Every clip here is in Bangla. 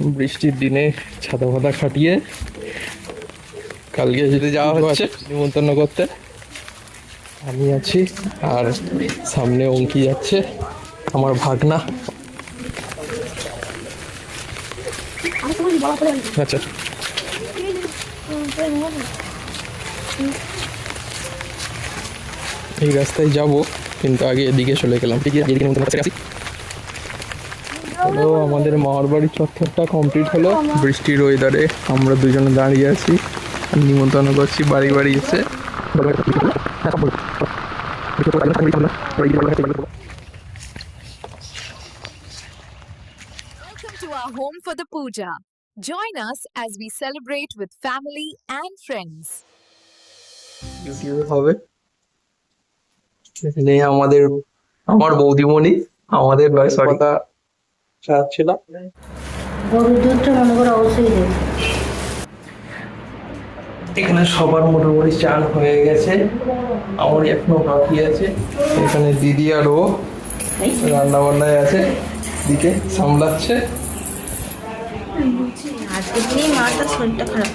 বৃষ্টির দিনে ছাতা ফাতা খাটিয়ে কালকে যদি যাওয়া হচ্ছে নিমন্ত্রণ করতে। আমি আছি আর সামনে অঙ্কি যাচ্ছে আমার ভাগনা। আচ্ছা। এই রাস্তায় যাব কিন্তু আগে এদিকে চলে গেলাম। ঠিক আছে হলো আমাদের মামার বাড়ির চত্বরটা কমপ্লিট হলো। বৃষ্টির ওয়েদারে আমরা দুজনে দাঁড়িয়ে আছি। আর নিমন্ত্রণ করছি বাড়ি বাড়ি এসে। Home for the puja. Join us as we celebrate with family and friends. হবে। এখানে আমাদের আমার বৌদিমণি আমাদের বয়স কথা চাচ্ছিলাম। গরুর দুধটা মনে করে অবশ্যই এখানে সবার মোটামুটি চান হয়ে গেছে। আমার এখনও বাকি আছে। এখানে দিদি আর ও রান্না বান্নায় আছে। দিকে সামলাচ্ছে। আজকে দিনেই মাটার শরীরটা খারাপ।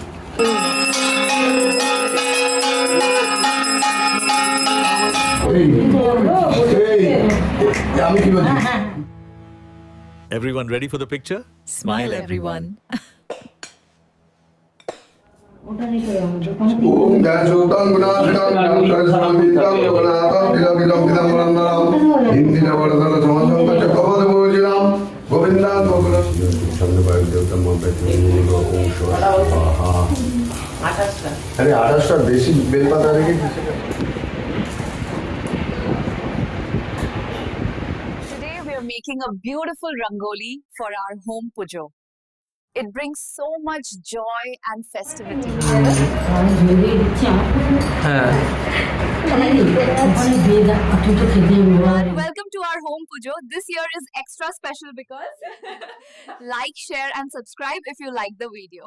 আমি কি বলছি? Everyone ready for the picture? Smile, everyone. সমসং কচ কপদ পূজিরাম গোবিন্দাং গোকুলং সামনে বায়ু দেবতা মন্ত্র ওম স্বাহা আরে আঠাশটা বেশি বেলপাতা রেখে are making a beautiful rangoli for our home pujo. It brings so much joy and festivity. welcome to our home pujo. This year is extra special because like, share, and subscribe if you like the video.